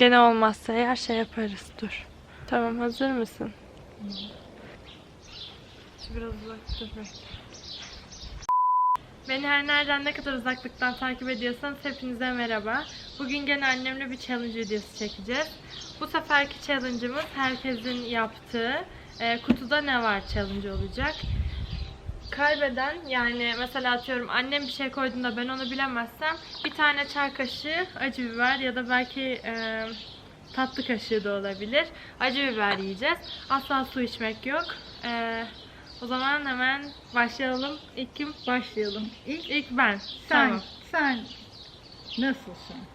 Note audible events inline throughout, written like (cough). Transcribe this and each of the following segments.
Gene olmazsa eğer şey yaparız. Dur. Tamam hazır mısın? Şu biraz uzak. Beni her nereden ne kadar uzaklıktan takip ediyorsanız hepinize merhaba. Bugün gene annemle bir challenge videosu çekeceğiz. Bu seferki challenge'ımız herkesin yaptığı e, kutuda ne var challenge olacak. Kaybeden yani mesela atıyorum annem bir şey koyduğunda ben onu bilemezsem bir tane çay kaşığı acı biber ya da belki e, tatlı kaşığı da olabilir. Acı biber yiyeceğiz. Asla su içmek yok. E, o zaman hemen başlayalım. İlk kim? Başlayalım. İlk İlk ben. sen, Tamam. sen nasılsın?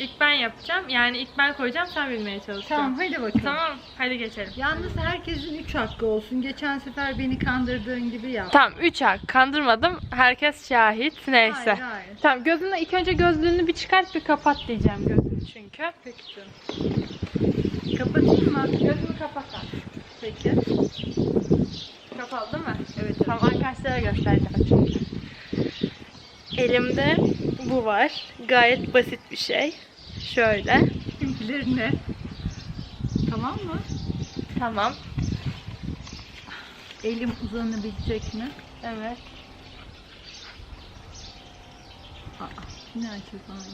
İlk ben yapacağım. Yani ilk ben koyacağım sen bilmeye çalışacaksın. Tamam hadi bakalım. Tamam. Hadi geçelim. Yalnız herkesin üç hakkı olsun. Geçen sefer beni kandırdığın gibi yap. Tamam 3 hak. Kandırmadım. Herkes şahit. Neyse. Hayır hayır. Tamam gözünü ilk önce gözlüğünü bir çıkart bir kapat diyeceğim gözünü çünkü. Peki canım. Kapatayım mı? Gözünü kapat. Peki. Kapalı değil mi? Evet. Tamam arkadaşlara göstereceğim çünkü. Elimde bu var. Gayet basit bir şey. Şöyle. Bizimkileri ne? Tamam mı? Tamam. Elim uzanabilecek mi? Evet. Aa, ne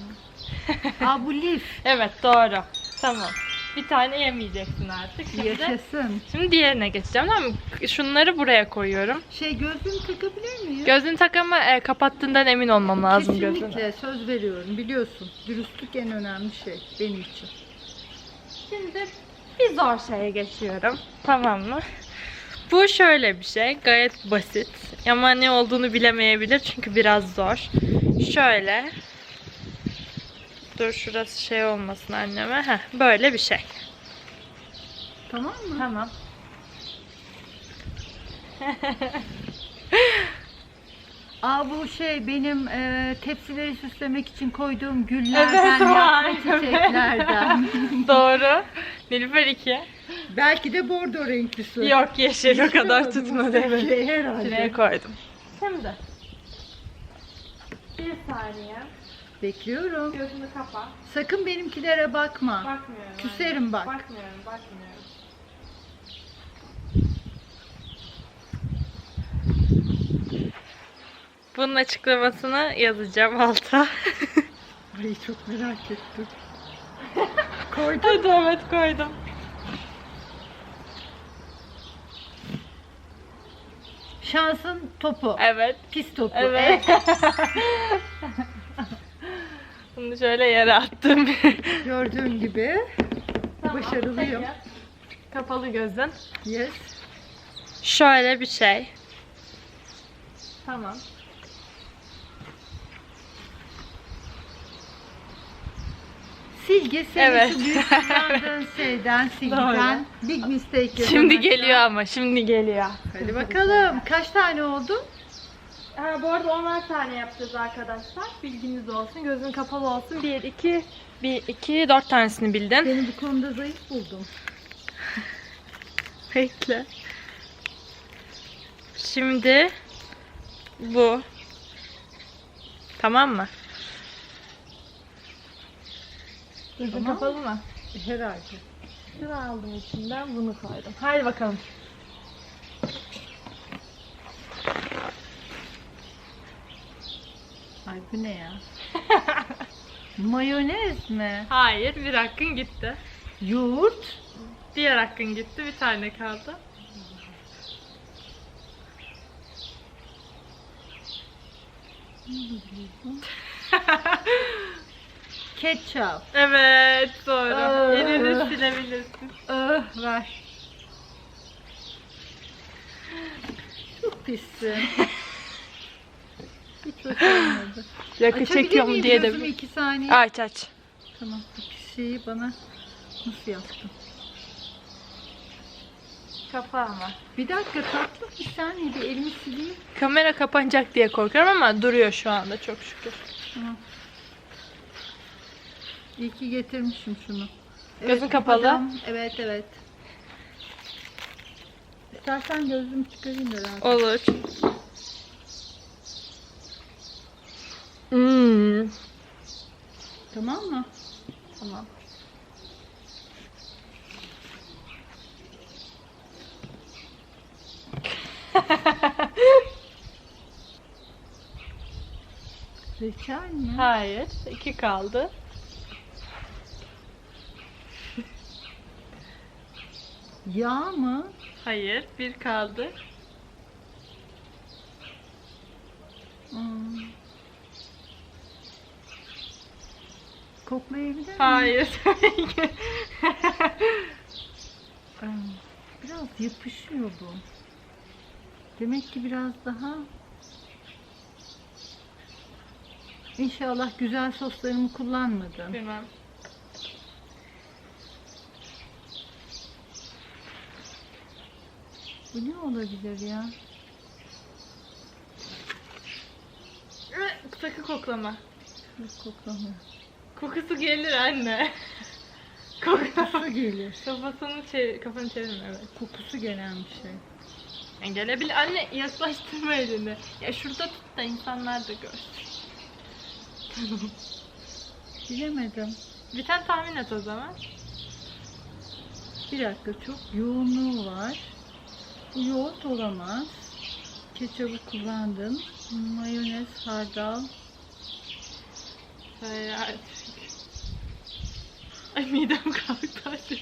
ya? (laughs) Aa bu lif. Evet doğru. Tamam. Bir tane yemeyeceksin artık. Şimdi, Yaşasın. şimdi diğerine geçeceğim tamam mı? Şunları buraya koyuyorum. Şey gözlüğümü takabilir miyim? Gözünü tak ama e, kapattığından emin olmam lazım Kesinlikle gözünü. söz veriyorum. Biliyorsun. Dürüstlük en önemli şey benim için. Şimdi bir zor şeye geçiyorum. Tamam mı? Bu şöyle bir şey. Gayet basit. Ama ne olduğunu bilemeyebilir çünkü biraz zor. Şöyle. Dur şurası şey olmasın anneme. Heh, böyle bir şey. Tamam mı? Tamam. (laughs) Aa bu şey benim e, tepsileri süslemek için koyduğum güllerden Evet, var. yapma çiçeklerden. (laughs) Doğru. Nilüfer 2. Belki de bordo renklisi. Yok yeşil o kadar tutmadı. Evet. herhalde. Şuraya koydum. Şimdi. Bir saniye. Bekliyorum. Gözünü kapa. Sakın benimkilere bakma. Bakmıyorum. Küserim anne. bak. Bakmıyorum, bakmıyorum. Bunun açıklamasını yazacağım alta. (laughs) Ay çok merak ettim. (laughs) Koydum. Hadi evet koydum. Şansın topu. Evet. Pis topu. Evet. (laughs) Bunu şöyle yere attım. (laughs) Gördüğün gibi. Tamam, Başarılıyım. peki. Kapalı gözün. Yes. Şöyle bir şey. Tamam. Silgi senin Evet. şu büyük kullandığın şeyden silgiden big mistake Şimdi yapamazsan. geliyor ama şimdi geliyor. Hadi bakalım. Kaç tane oldu? Ha, bu arada 10'ar tane yapacağız arkadaşlar. Bilginiz olsun. Gözün kapalı olsun. 1, 2, 1, 2, 4 tanesini bildin. Seni bu konuda zayıf buldum. (laughs) Bekle. Şimdi bu. Tamam mı? Gözün Tamam. kapalı mı? Herhalde. Şunu aldım içinden bunu koydum. Haydi bakalım. Ay bu ne ya? (laughs) Mayonez mi? Hayır bir hakkın gitti. Yoğurt. Diğer hakkın gitti. Bir tane kaldı. (laughs) Ketçap. Evet doğru. Aa. Elini silebilirsin. Ah ver. Çok pissin. (laughs) Hiç hoş olmadı. Yakı çekiyorum diye de. gözümü iki saniye? Aç aç. Tamam. Bu şeyi bana nasıl yaptın? Kapa ama. Bir dakika tatlı bir saniye bir elimi sileyim. Kamera kapanacak diye korkuyorum ama duruyor şu anda çok şükür. Tamam. İyi ki getirmişim şunu. Gözün kapalı. kapadım. Evet evet. İstersen gözümü çıkarayım da rahat. Olur. Tamam mı? Tamam. (laughs) Reçel mi? Hayır. iki kaldı. Yağ mı? Hayır. Bir kaldı. Koklayabilir miyim? Hayır. (laughs) Biraz yapışıyor bu. Demek ki biraz daha İnşallah güzel soslarımı kullanmadım. Bilmem. Bu ne olabilir ya? Sakın koklama. Yok koklamıyor. Kokusu gelir anne. (laughs) Kokusu. Gelir. Kafasını çevir, kafanı çevirme evet. Kokusu gelen bir şey. Yani gelebilir. Anne yaklaştırma elini. Ya şurada tut da insanlar da görsün. (laughs) Tamam. Bilemedim. Bir tane tahmin et o zaman. Bir dakika çok yoğunluğu var. Bu yoğurt olamaz. Ketçabı kullandım. Mayonez, hardal. Artık. Ay midem kalktı hadi.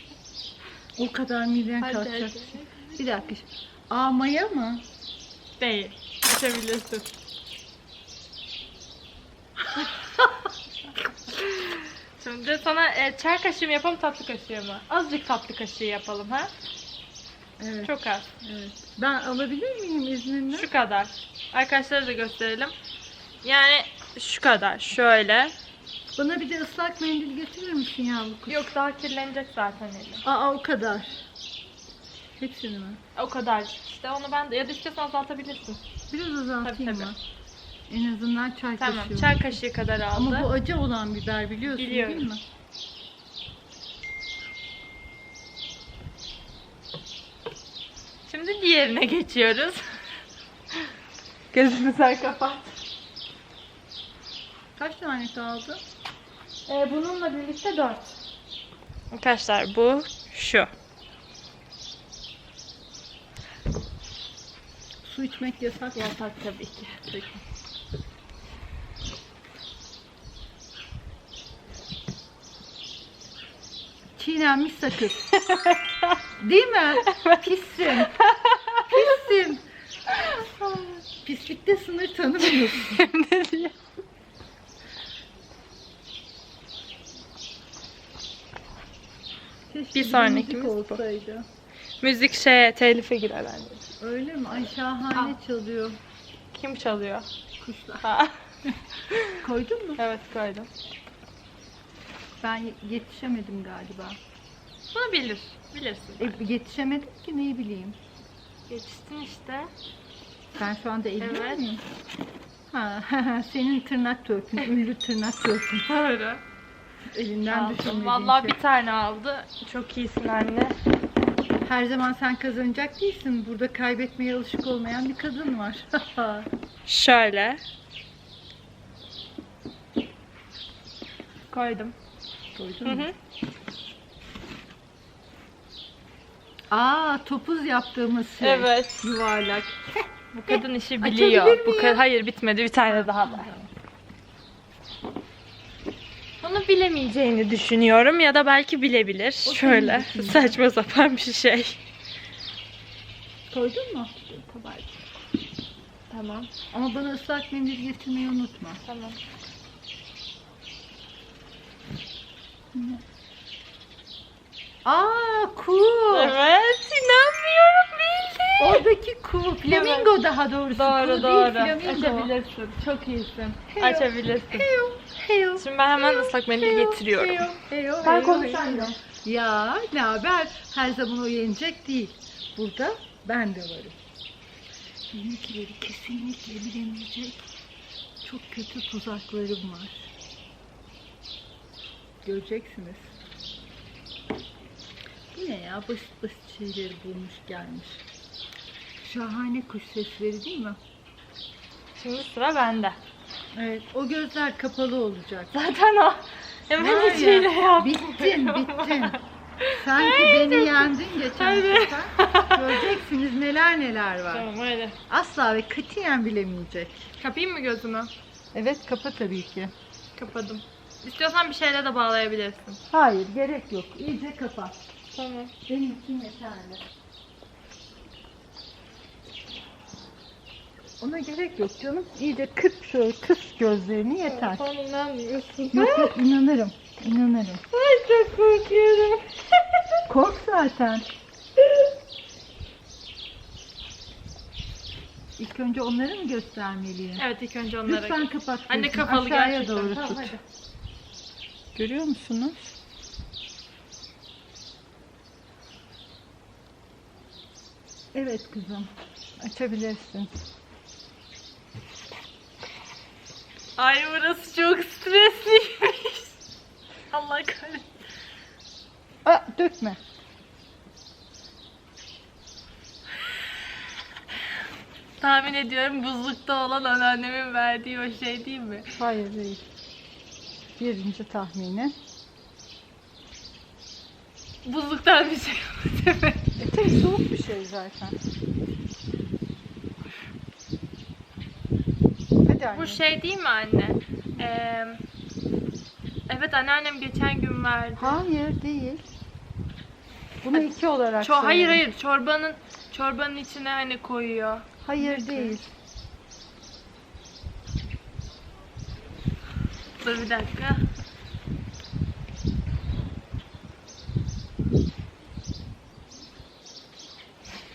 O kadar miden Hadi, kalkacak. Bir dakika. Aa maya mı? Değil. Açabilirsin. Şimdi sana e, çay kaşığı mı yapalım tatlı kaşığı mı? Azıcık tatlı kaşığı yapalım ha? Evet. Çok az. evet. Ben alabilir miyim izninle? Şu kadar. Arkadaşlara da gösterelim. Yani şu kadar. Şöyle. Bana bir de ıslak mendil getirir misin yavru kuş? Yok daha kirlenecek zaten elim. Aa o kadar. Hepsini mi? O kadar. İşte onu ben de ya da istiyorsan azaltabilirsin. Biraz azaltayım Tabii, tabii. mı? En azından çay Tamam. kaşığı. Çay kaşığı kadar aldı. Ama bu acı olan biber biliyorsun Biliyorum. değil mi? Şimdi diğerine geçiyoruz. (laughs) Gözünü sen kapat. Kaç tane kaldı? Ee, bununla birlikte 4. Arkadaşlar bu şu. Su içmek yasak. Yasak tabii ki. Peki. Çiğnenmiş sakız. (laughs) Değil mi? Pissin. Pissin. Pislikte sınır tanımıyorsun. (laughs) ne diyor? Keşke Bir sonrakimiz müzik bu. olsaydı. Müzik şeye telife girer anne. Öyle mi? Ay şahane çalıyor. Kim çalıyor? Kuşlar. (laughs) Koydun mu? evet koydum. Ben ye- yetişemedim galiba. Bunu bilir. Bilirsin. E, yetişemedim ki neyi bileyim. Yetiştin işte. Ben şu anda elli Evet. miyim? Ha, (laughs) senin tırnak törpün, ünlü tırnak törpün. Doğru. Elinden düşürmediğin Vallahi şey. bir tane aldı. Çok iyisin anne. Her zaman sen kazanacak değilsin. Burada kaybetmeye alışık olmayan bir kadın var. (laughs) Şöyle. Koydum. Koydun Hı mu? hı. Aa, topuz yaptığımız şey. Evet. Yuvarlak. Bu kadın işi Açabilir biliyor. Bu miyim? ka- hayır bitmedi. Bir tane daha var. Bilemeyeceğini düşünüyorum ya da belki bilebilir. senin Şöyle saçma sapan bir şey. Koydun mu? Tamam. Ama bana ıslak mendil getirmeyi unutma. Tamam. Aa, kuğu. Evet, bildin. Oradaki kuğu. Flamingo daha doğrusu. Doğru kuğu doğru. Değil, flamingo. Açabilirsin. Çok iyisin. Heyo. Açabilirsin. Heyo, heyo. Şimdi ben hemen ıslak mendil getiriyorum. heyo, heyo, Ben konuşamıyorum. Ya ne haber? Her zaman o yenecek değil. Burada ben de varım. Benimkileri kesinlikle bilemeyecek. Çok kötü tuzaklarım var. Göreceksiniz. Bu ne ya? Basit basit şeyleri bulmuş gelmiş. Şahane kuş sesleri değil mi? Şimdi sıra bende. Evet. O gözler kapalı olacak. Zaten o. Hemen Var ya, içiyle yaptım. Bittin, bittin. (laughs) Sanki beni yendin geçen Hayır. sefer. (laughs) Göreceksiniz neler neler var. Tamam hadi. Asla ve katiyen bilemeyecek. Kapayım mı gözümü? Evet kapa tabii ki. Kapadım. İstiyorsan bir şeyle de bağlayabilirsin. Hayır gerek yok. İyice kapa. Tamam. Benim için yeterli. Ona gerek yok canım. İyice kırp şöyle kıs gözlerini yeter. Sen inanmıyorsun. Yok yok inanırım. İnanırım. Ay çok korkuyorum. (laughs) Kork zaten. İlk önce onları mı göstermeliyim? evet ilk önce onlara. Lütfen kapat. Anne gözünü. kapalı Aşağıya gerçekten. doğru Tamam, tut. hadi. Görüyor musunuz? Evet kızım. Açabilirsin. Ay burası çok stresliymiş. (laughs) Allah kahretsin. Aa, dökme. Tahmin ediyorum buzlukta olan anneannemin verdiği o şey değil mi? Hayır değil. Birinci tahmini. Buzluktan bir şey mi? E tabii soğuk bir şey zaten. Anne. Bu şey değil mi anne? Ee, evet anneannem geçen gün verdi. Hayır değil. Bunu iki olarak Ço- hayır hayır çorbanın çorbanın içine hani koyuyor. Hayır değil. Dur bir dakika.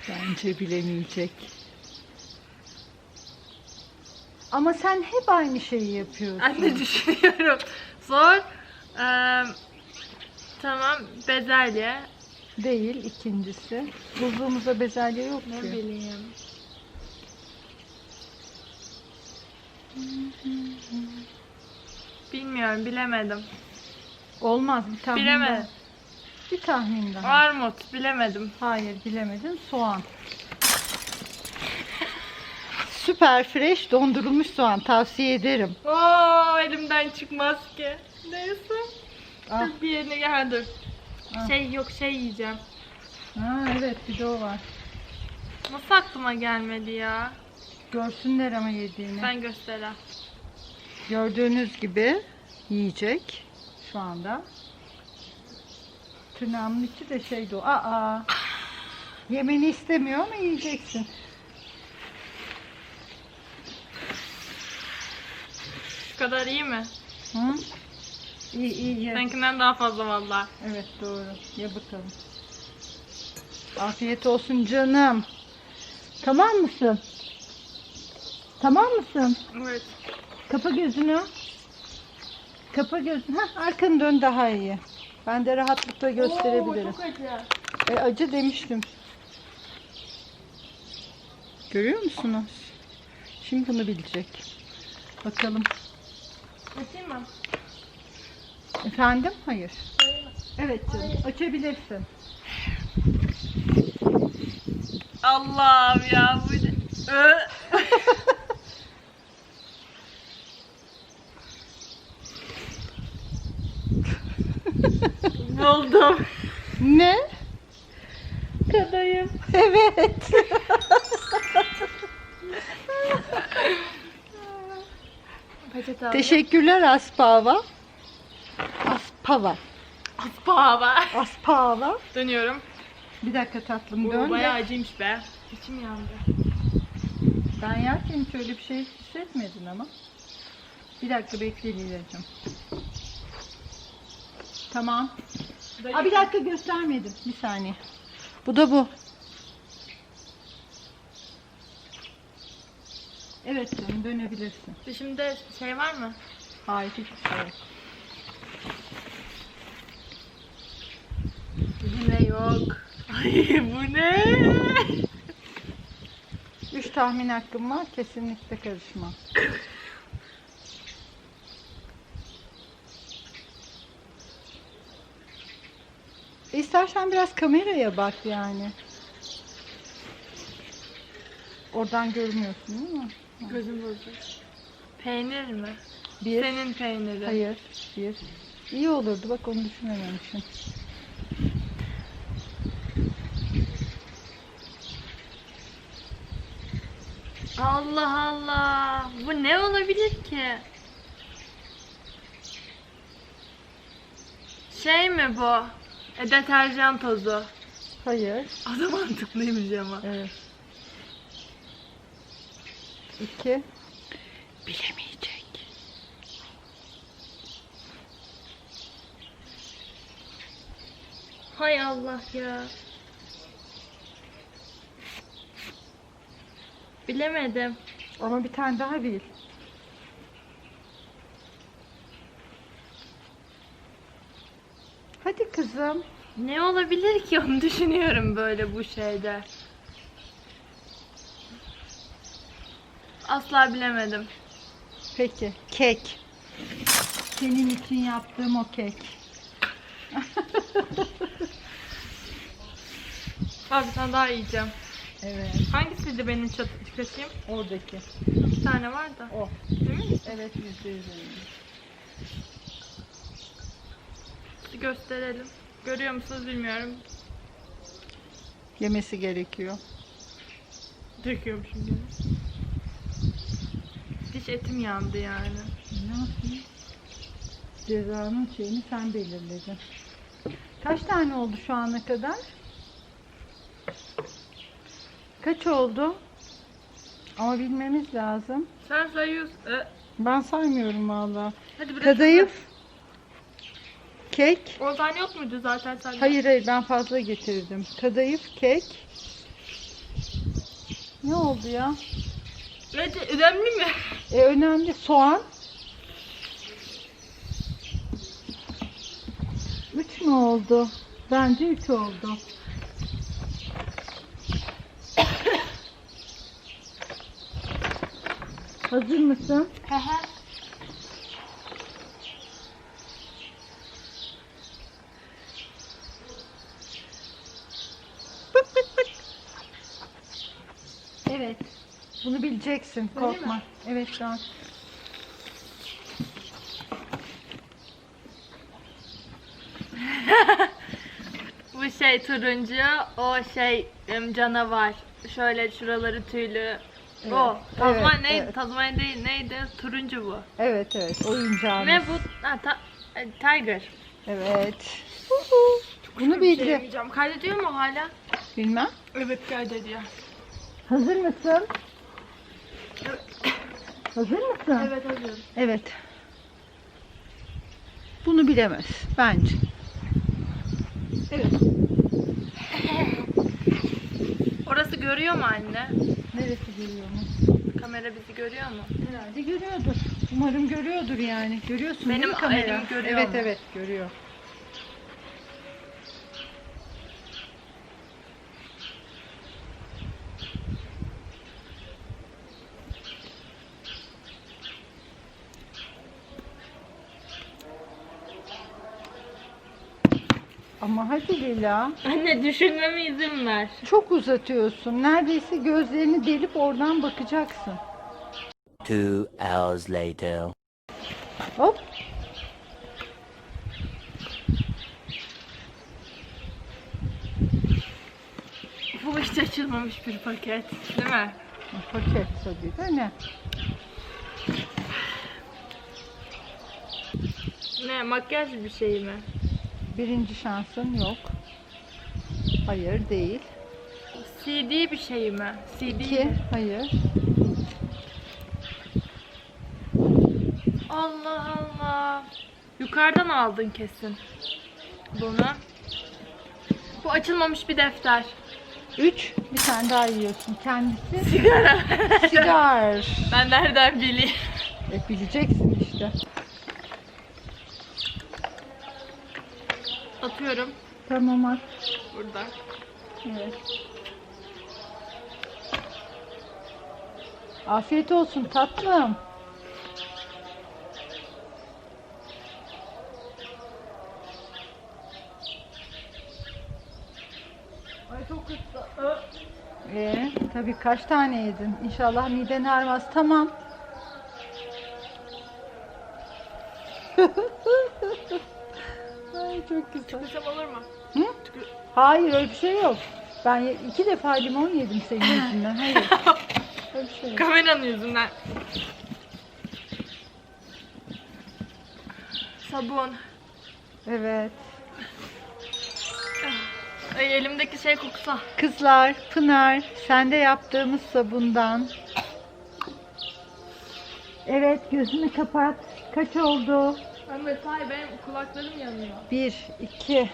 Bence bilemeyecek. Ama sen hep aynı şeyi yapıyorsun. Anne (laughs) düşünüyorum. Zor. Ee, tamam bezelye. Değil ikincisi. Buzluğumuzda bezelye yok Ne ki. bileyim. Bilmiyorum bilemedim. Olmaz bir tahmin Bilemedim. daha. Bir tahmin daha. Armut bilemedim. Hayır bilemedin. Soğan. Süper fresh dondurulmuş soğan tavsiye ederim. Oo elimden çıkmaz ki. Neyse. Ah. Bir yerine gel dur. Ah. Şey yok şey yiyeceğim. Ha, evet bir de o var. Nasıl aklıma gelmedi ya? Görsünler ama yediğini. Sen göster ha. Gördüğünüz gibi yiyecek şu anda. Tırnağımın içi de şeydi o. Aa. Yemeni istemiyor ama yiyeceksin. Kadar iyi mi? Hı? İyi iyi ye. Seninkinden daha fazla valla. Evet doğru. Ye bakalım. Afiyet olsun canım. Tamam mısın? Tamam mısın? Evet. Kapa gözünü. Kapa gözünü. Hah, arkanı dön daha iyi. Ben de rahatlıkla gösterebilirim. Oo, çok acı. E, acı demiştim. Görüyor musunuz? Şimdi bunu bilecek. Bakalım. Açayım mı? Efendim? Hayır. Evet canım. Açabilirsin. Allah'ım ya bu ne? Ö. Buldum. (laughs) ne? Kadayım. Evet. (laughs) Peçete aldım. Teşekkürler Aspava. Aspava. Aspava. Aspava. Dönüyorum. Bir dakika tatlım Bu dön. de. bayağı acıymış be. İçim yandı. Ben yerken hiç öyle bir şey hissetmedin ama. Bir dakika bekle Lila'cığım. Tamam. Aa, bir dakika göstermedim. Bir saniye. Bu da bu. Evet canım dönebilirsin. Dışımda şey var mı? Hayır hiçbir şey yok. Yine yok. (laughs) Ay bu ne? Üç tahmin hakkım var. Kesinlikle karışma. İstersen biraz kameraya bak yani. Oradan görmüyorsun değil mi? Gözüm bozuldu. Peynir mi? Bir. Senin peyniri. Hayır. Bir. İyi olurdu. Bak onu düşünememişim. Allah Allah. Bu ne olabilir ki? Şey mi bu? E, deterjan tozu. Hayır. Adam mantıklıymış ama. Evet. İki. Bilemeyecek. Hay Allah ya. Bilemedim. Ama bir tane daha bil. Hadi kızım. Ne olabilir ki onu düşünüyorum böyle bu şeyde. Asla bilemedim. Peki. Kek. Senin için yaptığım o kek. (laughs) Abi tane daha yiyeceğim. Evet. Hangisiydi benim çat çıkartayım? Oradaki. İki tane var da. O. Değil mi? Evet yüzde yüz eminim. Gösterelim. Görüyor musunuz bilmiyorum. Yemesi gerekiyor. Döküyormuşum gibi. Etim yandı yani. Ne yapayım? Cezanın şeyini sen belirledin. Kaç tane oldu şu ana kadar? Kaç oldu? Ama bilmemiz lazım. Sen sayıyorsun. Ee, Ben saymıyorum valla. hadi bırak. Kadayıf. Kek. 10 tane yok muydu zaten sende? Hayır hayır ben fazla getirdim. Kadayıf, kek. Ne oldu ya? Evet, önemli mi? E önemli soğan. Üç mü oldu? Bence üç oldu. (coughs) Hazır mısın? Bık Bunu bileceksin. Öyle Korkma. mi? Evet an. (laughs) Bu şey turuncu, o şey em, canavar. Şöyle şuraları tüylü. O. Evet, Tazman evet, neydi? evet. Tazman değil neydi? Turuncu bu. Evet evet oyuncağımız. Ve bu ha, ta- e, Tiger. Evet. Bunu Şey bildi. Kaydediyor mu hala? Bilmem. Evet kaydediyor. Hazır mısın? Hazır mısın? Evet hazırım. Evet. Bunu bilemez bence. Evet. Orası görüyor mu anne? Neresi geliyor mu? Kamera bizi görüyor mu? Herhalde görüyordur. Umarım görüyordur yani. Görüyorsun değil Benim mi kamera? elim görüyor Evet mu? evet görüyor. Ama hadi Lila. Anne düşünmeme izin ver. Çok uzatıyorsun. Neredeyse gözlerini delip oradan bakacaksın. Two hours later. Hop. Bu hiç açılmamış bir paket. Değil mi? Paket tabii de ne? Ne makyaj bir şey mi? Birinci şansın yok. Hayır değil. CD bir şey mi? CD İki. mi? Hayır. Allah Allah. Yukarıdan aldın kesin. Bunu. Bu açılmamış bir defter. Üç. Bir tane daha yiyorsun. Kendisi Sigara. sigar. (laughs) ben nereden bileyim? E, bileceksin Tamam at. Burada. Evet. Afiyet olsun tatlım. Ay çok kötü. Ee, tabii kaç tane yedin? İnşallah miden ağrımaz. Tamam. (laughs) Ay çok güzel. Tükürsem olur mu? Hayır öyle bir şey yok. Ben ye- iki defa limon yedim senin (laughs) yüzünden. Hayır. Öyle bir şey yok. Kameranın yüzünden. Sabun. Evet. Ay elimdeki şey koksa. Kızlar, Pınar, sende yaptığımız sabundan. Evet, gözünü kapat. Kaç oldu? Anne say benim kulaklarım yanıyor. 1, 2,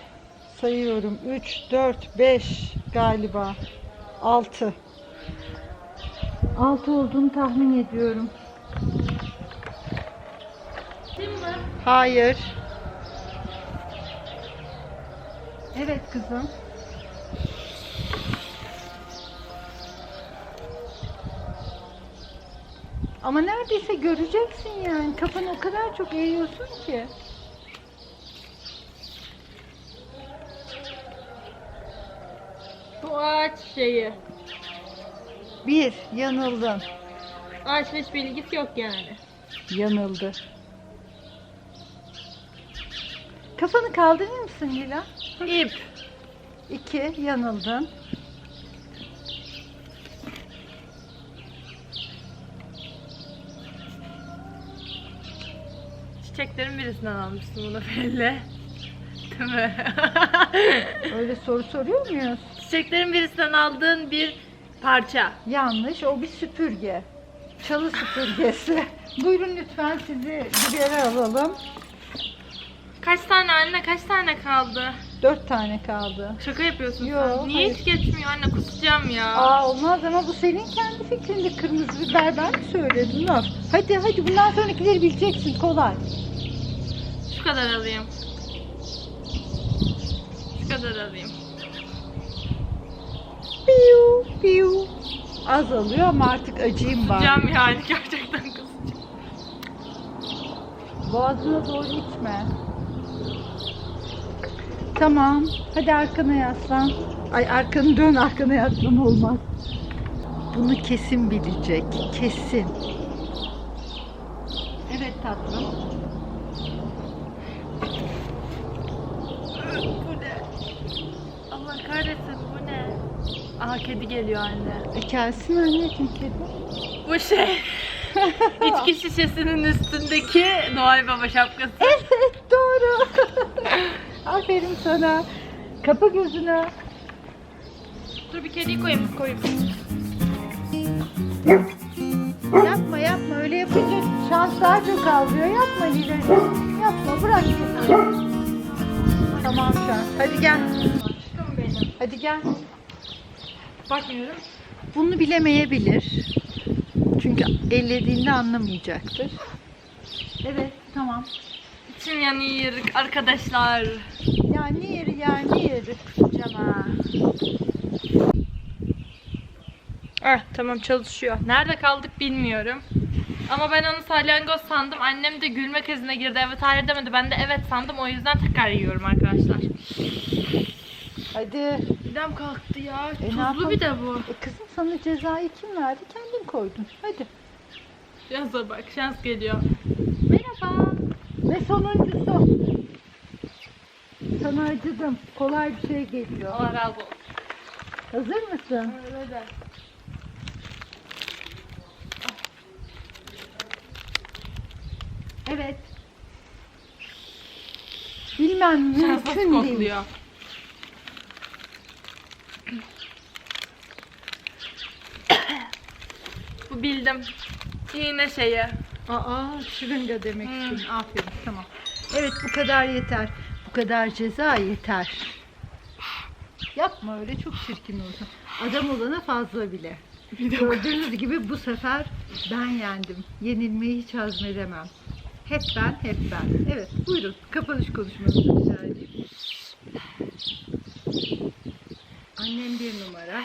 sayıyorum. 3, 4, 5 galiba. 6. 6 olduğunu tahmin ediyorum. Hayır. Evet kızım. Ama neredeyse göreceksin yani. Kafanı o kadar çok eğiyorsun ki. Bu ağaç şeyi. Bir, yanıldın. Ağaçla hiç bilgisi yok yani. Yanıldı. Kafanı kaldırır mısın Lila? İp. İki, yanıldın. Çiçeklerin birisinden almışsın bunu (laughs) belli. Değil mi? Öyle soru soruyor muyuz? Çiçeklerin birisinden aldığın bir parça. Yanlış. O bir süpürge. Çalı süpürgesi. (laughs) Buyurun lütfen sizi bir yere alalım. Kaç tane anne kaç tane kaldı? Dört tane kaldı. Şaka yapıyorsun Yo, sen. Niye hayır. hiç geçmiyor anne kusacağım ya. Aa olmaz ama bu senin kendi fikrinde kırmızı biber ben mi söyledim laf. Hadi hadi bundan sonrakileri bileceksin kolay. Şu kadar alayım. Şu kadar alayım. Az alıyor ama artık acıyım var. Kusacağım yani gerçekten kusacağım. Boğazına doğru içme. Tamam. Hadi arkana yaslan. Ay arkanı dön arkana yaslan olmaz. Bunu kesin bilecek. Kesin. Evet tatlım. Bu ne? Allah kahretsin bu ne? Aha kedi geliyor anne. E, gelsin anneciğim kedi. Bu şey. (laughs) İçki şişesinin üstündeki Noel Baba şapkası. Evet doğru. (laughs) Aferin sana. Kapa gözünü. Dur bir kediyi koyayım. koyayım. Yapma yapma öyle yapınca şans daha çok alıyor. Yapma Lila'cığım. Yapma bırak. Tamam şans. Hadi gel. Hadi gel. Bakmıyorum. Bunu bilemeyebilir. Çünkü ellediğinde anlamayacaktır. Evet tamam. İçim yanıyor arkadaşlar. Ya ne yeri ya ne yeri. Kusacağım ha. Ah tamam çalışıyor. Nerede kaldık bilmiyorum. Ama ben onu salyangoz sandım. Annem de gülme krizine girdi. Evet hayır demedi. Ben de evet sandım. O yüzden tekrar yiyorum arkadaşlar. Hadi. Midem kalktı ya. E, Tuzlu bir de bu. E kızım sana cezayı kim verdi? Kendin koydun. Hadi. Şansa bak şans geliyor. Merhaba. Ve sonuncusu. Sana acıdım. Kolay bir şey geliyor. Allah razı olsun. Hazır mısın? Öyle. Evet. Bilmem mümkün değil. kokluyor. Bildim. İğne şeyi. Aa şırınga demek Hmm. için. Aferin tamam. Evet bu kadar yeter. Bu kadar ceza yeter. Yapma öyle çok çirkin oldu. Adam olana fazla bile. Gördüğünüz gibi bu sefer ben yendim. Yenilmeyi hiç hazmedemem. Hep ben, hep ben. Evet, buyurun. Kapanış konuşması rica edeyim. Annem bir numara.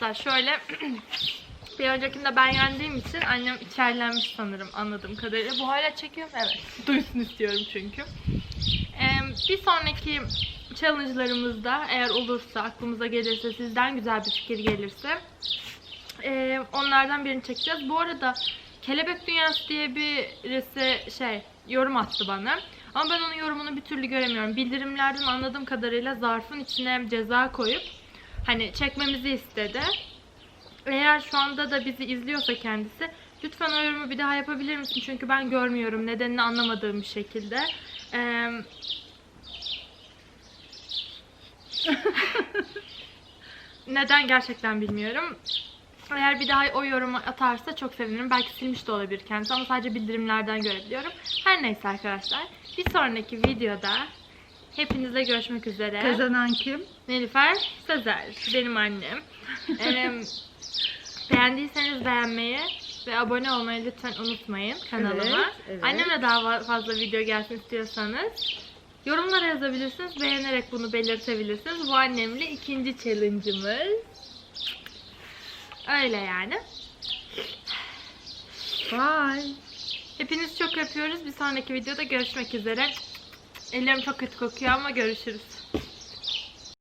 Arkadaşlar şöyle (clears throat) bir öncekinde ben yendiğim için annem içerlenmiş sanırım anladığım kadarıyla. Bu hala çekiyorum evet. (laughs) Duysun istiyorum çünkü. Ee, bir sonraki challenge'larımızda eğer olursa aklımıza gelirse sizden güzel bir fikir gelirse ee, onlardan birini çekeceğiz. Bu arada Kelebek Dünyası diye birisi şey yorum attı bana. Ama ben onun yorumunu bir türlü göremiyorum. Bildirimlerden anladığım kadarıyla zarfın içine ceza koyup hani çekmemizi istedi. Eğer şu anda da bizi izliyorsa kendisi lütfen o yorumu bir daha yapabilir misin? Çünkü ben görmüyorum nedenini anlamadığım bir şekilde. Ee, (laughs) neden gerçekten bilmiyorum. Eğer bir daha o yorumu atarsa çok sevinirim. Belki silmiş de olabilir kendisi ama sadece bildirimlerden görebiliyorum. Her neyse arkadaşlar. Bir sonraki videoda hepinizle görüşmek üzere. Kazanan kim? Nilüfer Sezer. Benim annem. (laughs) Ee, beğendiyseniz beğenmeyi ve abone olmayı lütfen unutmayın kanalıma. Evet, evet. Annemle daha fa- fazla video gelsin istiyorsanız yorumlara yazabilirsiniz. Beğenerek bunu belirtebilirsiniz. Bu annemle ikinci challenge'ımız. Öyle yani. Bye. Hepinizi çok öpüyoruz. Bir sonraki videoda görüşmek üzere. Ellerim çok kötü kokuyor ama görüşürüz.